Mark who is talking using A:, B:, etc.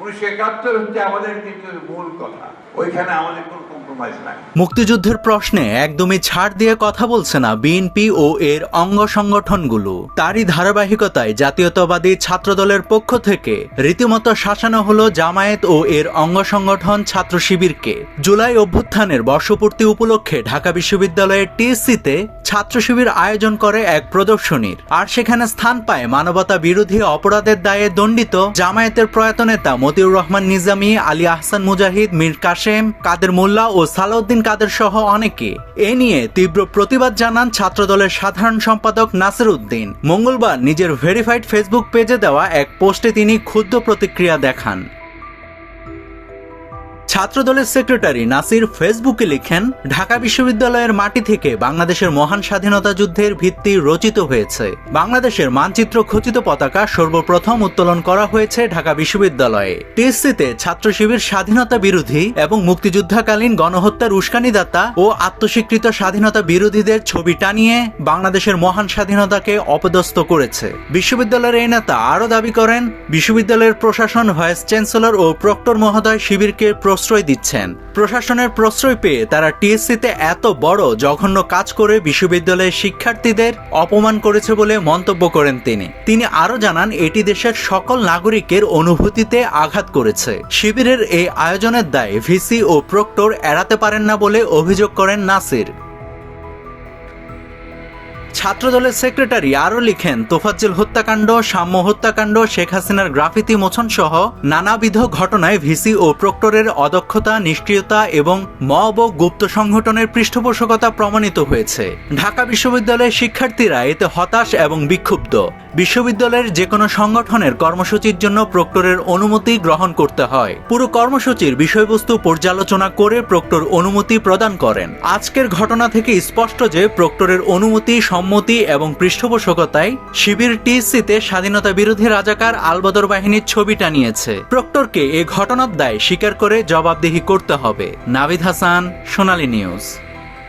A: উনিশশো একাত্তর হচ্ছে আমাদের কিন্তু মূল কথা। ওইখানে আমাদের কোনো
B: মুক্তিযুদ্ধের প্রশ্নে একদমই ছাড় দিয়ে কথা বলছে না বিএনপি ও এর অঙ্গ সংগঠনগুলো। তারই ধারাবাহিকতায় জাতীয়তাবাদী ছাত্রদলের পক্ষ থেকে রীতিমতো শাসানো হলো জামায়াত ও এর অঙ্গ সংগঠন ছাত্র শিবিরকে। জুলাই অভ্যুত্থানের বর্ষপূর্তি উপলক্ষে ঢাকা বিশ্ববিদ্যালয়ের টিএসসিতে ছাত্র শিবির আয়োজন করে এক প্রদর্শনীর। আর সেখানে স্থান পায় মানবতা বিরোধী অপরাধের দায়ে দণ্ডিত জামায়াতের প্রয়াত নেতা মতিউর রহমান নিজামী, আলী আহসান মুজাহিদ, মীর কাশেম, কাদের মোল্লা ও সালাউদ্দিন কাদের সহ অনেকে। এ নিয়ে তীব্র প্রতিবাদ জানান ছাত্রদলের সাধারণ সম্পাদক নাসির উদ্দিন। মঙ্গলবার নিজের ভেরিফাইড ফেসবুক পেজে দেওয়া এক পোস্টে তিনি ক্ষুদ্র প্রতিক্রিয়া দেখান। ছাত্রদলের সেক্রেটারি নাসির ফেসবুকে লিখেন, ঢাকা বিশ্ববিদ্যালয়ের মাটি থেকে বাংলাদেশের মহান স্বাধীনতা যুদ্ধের ভিত্তি রচিত হয়েছে। বাংলাদেশের মানচিত্র খচিত পতাকা সর্বপ্রথম উত্তোলন করা হয়েছে ঢাকা বিশ্ববিদ্যালয়ে। টিএসসিতে ছাত্র শিবির স্বাধীনতা বিরোধী এবং মুক্তিযুদ্ধকালীন গণহত্যার উস্কানিদাতা ও আত্মস্বীকৃত স্বাধীনতা বিরোধীদের ছবি টানিয়ে বাংলাদেশের মহান স্বাধীনতাকে অপদস্থ করেছে। বিশ্ববিদ্যালয়ের এই নেতা আরও দাবি করেন, বিশ্ববিদ্যালয়ের প্রশাসন ভাইস চ্যান্সেলর ও প্রক্টর মহোদয় শিবিরকে প্রশ্রয় দিচ্ছেন। প্রশাসনের প্রশ্রয় পেয়ে তারা টিএসসিতে এত বড়, জঘন্য কাজ করে বিশ্ববিদ্যালয়ের শিক্ষার্থীদের অপমান করেছে বলে মন্তব্য করেন তিনি। তিনি আরও জানান, এটি দেশের সকল নাগরিকের অনুভূতিতে আঘাত করেছে। শিবিরের এই আয়োজনের দায় ভিসি ও প্রক্টর এড়াতে পারেন না বলে অভিযোগ করেন নাসির। ছাত্রদলের সেক্রেটারি আরও লিখেন, তোফাজ্জেল হত্যাকাণ্ড, সাম্য হত্যাকাণ্ড, শেখ হাসিনার গ্রাফিতি মোচন সহ নানাবিধ ঘটনায় ভিসি ও প্রক্টরের অদক্ষতা, নিষ্ক্রিয়তা এবং মব ও গুপ্ত সংগঠনের পৃষ্ঠপোষকতা প্রমাণিত হয়েছে। ঢাকা বিশ্ববিদ্যালয়ের শিক্ষার্থীরা এতে হতাশ এবং বিক্ষুব্ধ। বিশ্ববিদ্যালয়ের যে কোনো সংগঠনের কর্মসূচির জন্য প্রক্টরের অনুমতি গ্রহণ করতে হয়। পুরো কর্মসূচির বিষয়বস্তু পর্যালোচনা করে প্রক্টর অনুমতি প্রদান করেন। আজকের ঘটনা থেকে স্পষ্ট যে প্রক্টরের অনুমতি সম্মতি এবং পৃষ্ঠপোষকতায় শিবির টিসিতে স্বাধীনতা বিরোধী রাজাকার আলবদর বাহিনীর ছবি টানিয়েছে। প্রক্টরকে এ ঘটনার দায় স্বীকার করে জবাবদিহি করতে হবে। নাভিদ হাসান, সোনালী নিউজ।